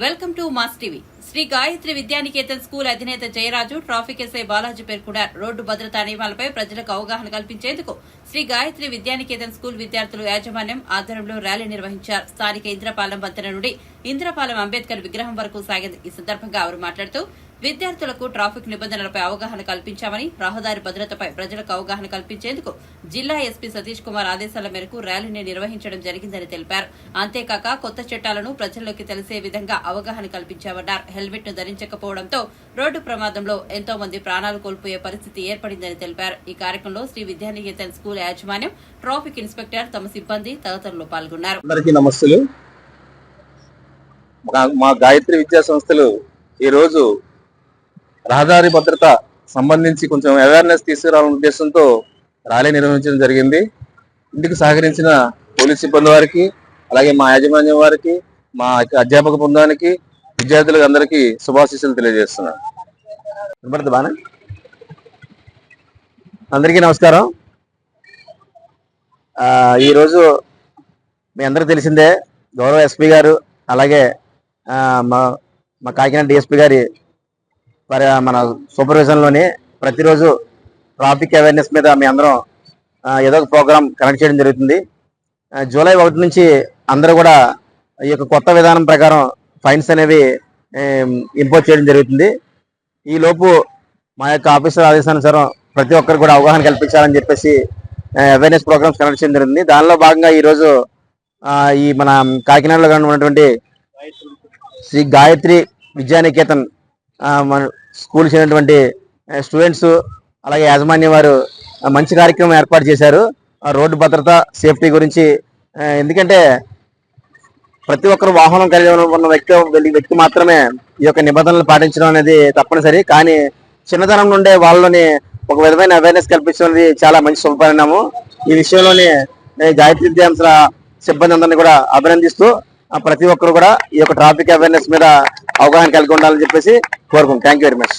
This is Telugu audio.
Welcome to mass TV. Sri Gayatri Vidyaniketan school అధినేత జయరాజు ట్రాఫిక్ ఎస్ఐ బాలాజీ పేర్కొన్నారు రోడ్డు భద్రతా నియమాలపై ప్రజలకు అవగాహన కల్పించేందుకు శ్రీ గాయత్రి విద్యానికేతన్ స్కూల్ విద్యార్థులు యాజమాన్యం ఆధ్వర్యంలో ర్యాలీ నిర్వహించారు. స్థానిక ఇంద్రపాలెం వంతెన నుండి ఇంద్రపాలెం అంబేద్కర్ విగ్రహం వరకు సాగింది. ఈ సందర్భంగా వారు మాట్లాడుతూ విద్యార్థులకు ట్రాఫిక్ నిబంధనలపై అవగాహన కల్పించామని రహదారి భద్రతపై ప్రజలకు అవగాహన కల్పించేందుకు జిల్లా ఎస్పీ సతీష్ కుమార్ ఆదేశాల మేరకు ర్యాలీని నిర్వహించడం జరిగిందని తెలిపారు. అంతేకాక కొత్త చట్టాలను ప్రజల్లోకి తెలిసే విధంగా అవగాహన కల్పించామన్నారు. హెల్మెట్ను ధరించకపోవడంతో రోడ్డు ప్రమాదంలో ఎంతో మంది ప్రాణాలు కోల్పోయే పరిస్థితి ఏర్పడిందని తెలిపారు. ఈ కార్యక్రమంలో శ్రీ విద్యానికేతన్ స్కూల్ యాజమాన్యం ట్రాఫిక్ ఇన్స్పెక్టర్ తమ సిబ్బంది తదితరులు పాల్గొన్నారు. మా- మా గాయత్రి విద్యా సంస్థలు ఈరోజు రహదారి భద్రత సంబంధించి కొంచెం అవేర్నెస్ తీసుకురావాలనే ఉద్దేశంతో ర్యాలీ నిర్వహించడం జరిగింది. ఇంటికి సహకరించిన పోలీస్ సిబ్బంది వారికి అలాగే మా యాజమాన్యం వారికి మా అధ్యాపక బృందానికి విద్యార్థులకు అందరికీ శుభాశీస్సులు తెలియజేస్తున్నాను. అందరికీ నమస్కారం. ఈరోజు మీ అందరికీ తెలిసిందే గౌరవ ఎస్పీ గారు అలాగే మా మా కాకినాడ డిఎస్పీ గారి మరి మన సూపర్విజన్లోని ప్రతిరోజు ట్రాఫిక్ అవేర్నెస్ మీద మీ అందరం ఏదో ఒక ప్రోగ్రామ్ కనెక్ట్ చేయడం జరుగుతుంది. జూలై ఒకటి నుంచి అందరూ కూడా ఈ యొక్క కొత్త విధానం ప్రకారం ఫైన్స్ అనేవి ఇంపోజ్ చేయడం జరుగుతుంది. ఈ లోపు మా యొక్క ఆఫీసర్ ఆదేశానుసారం ప్రతి ఒక్కరు కూడా అవగాహన కల్పించాలని చెప్పేసి అవేర్నెస్ ప్రోగ్రామ్స్ కనెక్ట్ చేయడం జరిగింది దానిలో భాగంగా ఈరోజు ఈ మన కాకినాడలో ఉన్నటువంటి శ్రీ గాయత్రి విద్యానికేతన్ మన స్కూల్ చేసినటువంటి స్టూడెంట్స్ అలాగే యాజమాన్యం వారు మంచి కార్యక్రమం ఏర్పాటు చేశారు. రోడ్డు భద్రత సేఫ్టీ గురించి ఎందుకంటే ప్రతి ఒక్కరు వాహనం కలిగి ఉన్న వ్యక్తి వ్యక్తి మాత్రమే ఈ యొక్క నిబంధనలు పాటించడం అనేది తప్పనిసరి. కానీ చిన్నతనం నుండే వాళ్ళని ఒక విధమైన అవేర్నెస్ కల్పించడం అనేది చాలా మంచి శుభపరిణామం. ఈ విషయంలోనే గాయత్రి విద్యాంశాల సిబ్బంది అందరినీ కూడా అభినందిస్తూ ఆ, ప్రతి ఒక్కరు కూడా ఈ యొక్క ట్రాఫిక్ అవేర్నెస్ మీద అవగాహన కలిగి ఉండాలని చెప్పేసి కోరుకుంటాం థ్యాంక్ యూ వెరీ మచ్